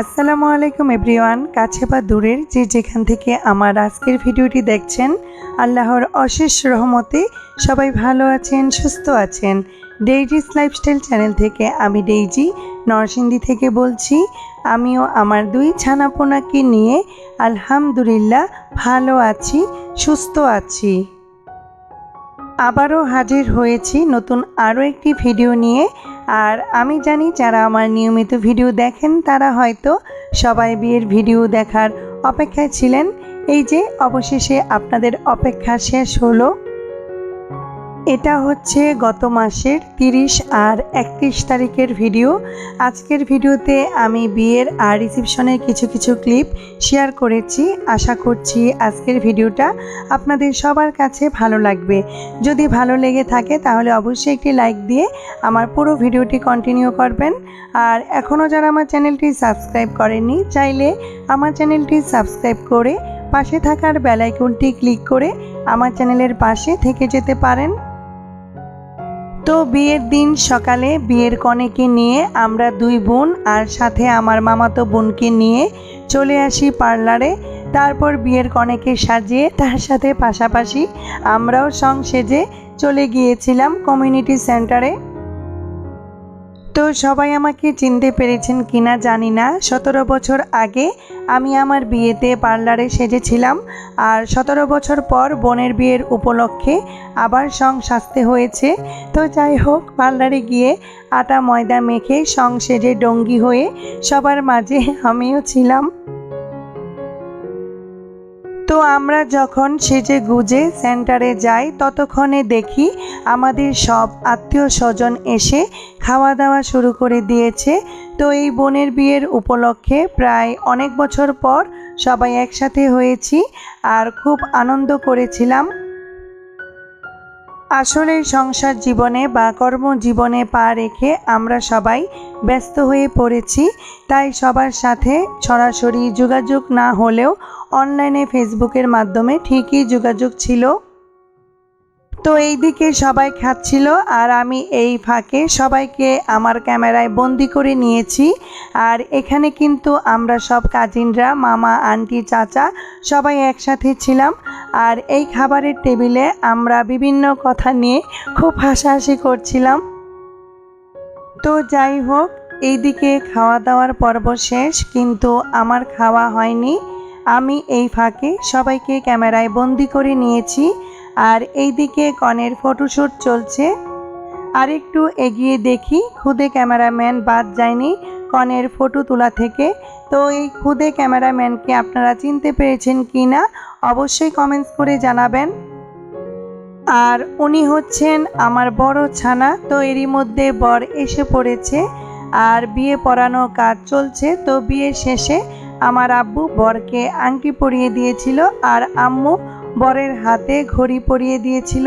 আসসালামু আলাইকুম এভরিওয়ান, কাছে বা দূরের যে যেখান থেকে আমার আজকের ভিডিওটি দেখছেন, আল্লাহর অশেষ রহমতে সবাই ভালো আছেন, সুস্থ আছেন। ডেইজিস লাইফস্টাইল চ্যানেল থেকে আমি ডেইজি নরসিংদী থেকে বলছি, আমিও আমার দুই ছানাপোনাকে নিয়ে আলহামদুলিল্লাহ ভালো আছি, সুস্থ আছি। আবারও হাজির হয়েছি নতুন আরও একটি ভিডিও নিয়ে। আর আমি জানি যারা আমার নিয়মিত ভিডিও দেখেন, তারা হয়তো সবাই বিয়ের ভিডিও দেখার অপেক্ষায় ছিলেন। এই যে, অবশেষে আপনাদের অপেক্ষা শেষ হলো। এটা হচ্ছে গত মাসের তিরিশ আর একত্রিশ তারিখের ভিডিও। আজকের ভিডিওতে আমি বিয়ের আর রিসিপশনের কিছু কিছু ক্লিপ শেয়ার করেছি। আশা করছি আজকের ভিডিওটা আপনাদের সবার কাছে ভালো লাগবে। যদি ভালো লেগে থাকে তাহলে অবশ্যই একটি লাইক দিয়ে আমার পুরো ভিডিওটি কন্টিনিউ করবেন। আর এখনও যারা আমার চ্যানেলটি সাবস্ক্রাইব করেননি, চাইলে আমার চ্যানেলটি সাবস্ক্রাইব করে পাশে থাকার বেলাইকনটি ক্লিক করে আমার চ্যানেলের পাশে থেকে যেতে পারেন। তো বিয়ের দিন সকালে বিয়ের কনেকে নিয়ে আমরা দুই বোন আর সাথে আমার মামাতো বোনকে নিয়ে চলে আসি পার্লারে। তারপর বিয়ের কনেকে সাজিয়ে তার সাথে পাশাপাশি আমরাও সং সেজে চলে গিয়েছিলাম কমিউনিটি সেন্টারে তো সবাই আমাকে চিনতে পেরেছেন কিনা জানি না। সতেরো বছর আগে আমি আমার বিয়েতে পার্লারে সেজেছিলাম আর সতেরো বছর পর বোনের বিয়ের উপলক্ষে আবার সং সাজতে হয়েছে। তো যাই হোক, পার্লারে গিয়ে আটা ময়দা মেখে সং সেজে ডঙ্গি হয়ে সবার মাঝে আমিও ছিলাম। তো আমরা যখন সেজে গুজে সেন্টারে যাই, ততক্ষণে দেখি আমাদের সব আত্মীয় স্বজন এসে খাওয়া দাওয়া শুরু করে দিয়েছে। তো এই বোনের বিয়ের উপলক্ষে প্রায় অনেক বছর পর সবাই একসাথে হয়েছি আর খুব আনন্দ করেছিলাম। আসলে সংসার জীবনে বা কর্মজীবনে পা রেখে আমরা সবাই ব্যস্ত হয়ে পড়েছি, তাই সবার সাথে সরাসরি যোগাযোগ না হলেও অনলাইনে ফেসবুকের মাধ্যমে ঠিকই যোগাযোগ ছিল। তো এই দিকে সবাই খাচ্ছিল আর আমি এই ফাঁকে সবাইকে আমার ক্যামেরায় বন্দি করে নিয়েছি। আর এখানে কিন্তু আমরা সব কাজিনরা, মামা, আন্টি, চাচা সবাই একসাথে ছিলাম। আর এই খাবারের টেবিলে আমরা বিভিন্ন কথা নিয়ে খুব হাসাহাসি করছিলাম। তো যাই হোক, এইদিকে খাওয়া দাওয়ার পর্ব শেষ, কিন্তু আমার খাওয়া হয়নি। আমি এই ফাঁকে সবাইকে ক্যামেরায় বন্দি করে নিয়েছি আর এইদিকে কনের ফটোশ্যুট চলছে। আর একটু এগিয়ে দেখি, খুদে ক্যামেরাম্যান বাদ যায়নি কনের ফটো তোলা থেকে। তো এই খুদে ক্যামেরাম্যানকে আপনারা চিনতে পেরেছেন কি না, অবশ্যই কমেন্টস করে জানাবেন। আর উনি হচ্ছেন আমার বড় ছানা, তো এরই মধ্যে বর এসে পড়েছে। আর বিয়ে পড়ানো কাজ চলছে, তো বিয়ে শেষে আমার আব্বু বরকে আংটি পরিয়ে দিয়েছিল আর আম্মু বরের হাতে ঘড়ি পরিয়ে দিয়েছিল।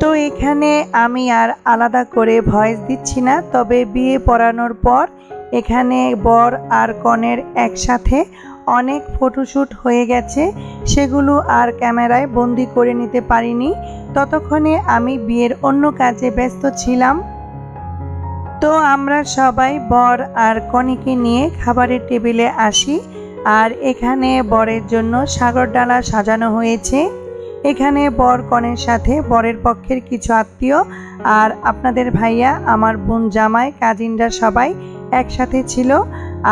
তো এখানে আমি আর আলাদা করে ভয়েস দিচ্ছি না, তবে বিয়ে পড়ানোর পর এখানে বর আর কনের একসাথে অনেক ফটোশ্যুট হয়ে গেছে, সেগুলো আর ক্যামেরায় বন্দি করে নিতে পারিনি। ততক্ষণে আমি বিয়ের অন্য কাজে ব্যস্ত ছিলাম। তো আমরা সবাই বর আর কনেকে নিয়ে খাবারের টেবিলে আসি আর এখানে বরের জন্য সাগর ডালা সাজানো হয়েছে। এখানে বর কনের সাথে বরের পক্ষের কিছু আত্মীয় আর আপনাদের ভাইয়া, আমার বোন জামাই, কাজিনরা সবাই একসাথে ছিল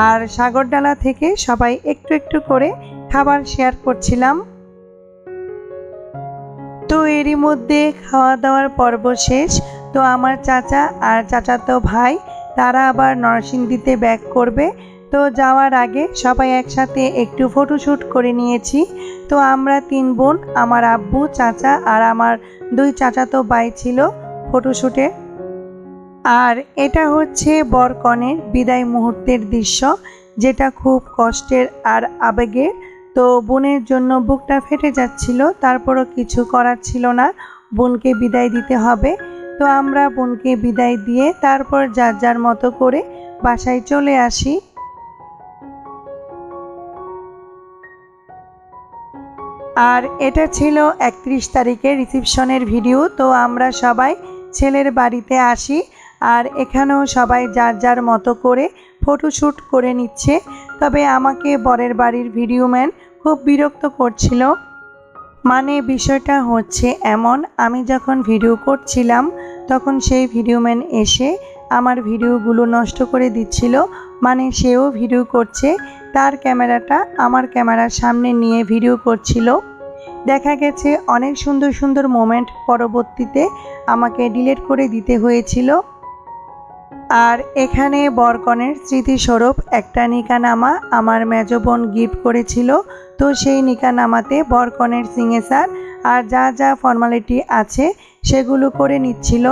আর সাগরডালা থেকে সবাই একটু একটু করে খাবার শেয়ার করছিলাম। তো এরই মধ্যে খাওয়া দাওয়ার পর্ব শেষ। তো আমার চাচা আর চাচাতো ভাই, তারা আবার নরসিংদীতে ব্যাক করবে। তো যাওয়ার আগে সবাই একসাথে একটু ফটোশ্যুট করে নিয়েছি। তো আমরা তিন বোন, আমার আব্বু, চাচা আর আমার দুই চাচাতো ভাই ছিল ফটোশ্যুটে আর এটা হচ্ছে বরকনের বিদায় মুহূর্তের দৃশ্য, যেটা খুব কষ্টের আর আবেগের। তো বোনের জন্য বুকটা ফেটে যাচ্ছিল, তারপরও কিছু করার ছিল না। বোনকে বিদায় দিতে হবে। তো আমরা বোনকে বিদায় দিয়ে তারপর যার যার মতো করে বাসায় চলে আসি। আর এটা ছিল একত্রিশ তারিখে রিসিপশনের ভিডিও। তো আমরা সবাই ছেলের বাড়িতে আসি আর এখানেও সবাই যার যার মতো করে ফটোশ্যুট করে নিচ্ছে। তবে আমাকে বরের বাড়ির ভিডিও ম্যান খুব বিরক্ত করছিল। মানে বিষয়টা হচ্ছে এমন, আমি যখন ভিডিও করছিলাম, তখন সেই ভিডিও ম্যান এসে আমার ভিডিওগুলো নষ্ট করে দিচ্ছিল। মানে সেও ভিডিও করছে, তার ক্যামেরাটা আমার ক্যামেরার সামনে নিয়ে ভিডিও করছিল। দেখা গেছে অনেক সুন্দর সুন্দর মোমেন্ট পরবর্তীতে আমাকে ডিলিট করে দিতে হয়েছিল। আর এখানে বরকনের স্মৃতিস্বরূপ একটা নিকানামা আমার মেজ বোন গিফট করেছিল। তো সেই নিকানামাতে বরকনের সিগনেচার আর যা যা ফর্মালিটি আছে সেগুলো করে নিচ্ছিল।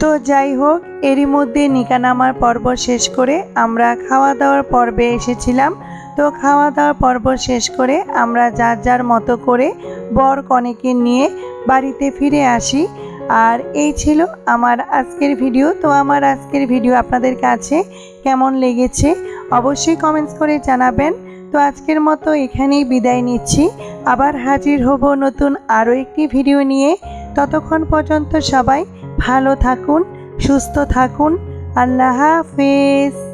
তো যাই হোক, এরই মধ্যে নিকানামার পর্ব শেষ করে আমরা খাওয়া দাওয়ার পর্বে এসেছিলাম। তো খাওয়া দাওয়ার পর্ব শেষ করে আমরা যার যার মতো করে বর কনেকে নিয়ে বাড়িতে ফিরে আসি। আর এই ছিল আমার আজকের ভিডিও। তো আমার আজকের ভিডিও আপনাদের কাছে কেমন লেগেছে অবশ্যই কমেন্টস করে জানাবেন। তো আজকের মতো এখানেই বিদায় নিচ্ছি। আবার হাজির হব নতুন আরও একটি ভিডিও নিয়ে। ততক্ষণ পর্যন্ত সবাই ভালো থাকুন, সুস্থ থাকুন। আল্লাহ হাফেজ।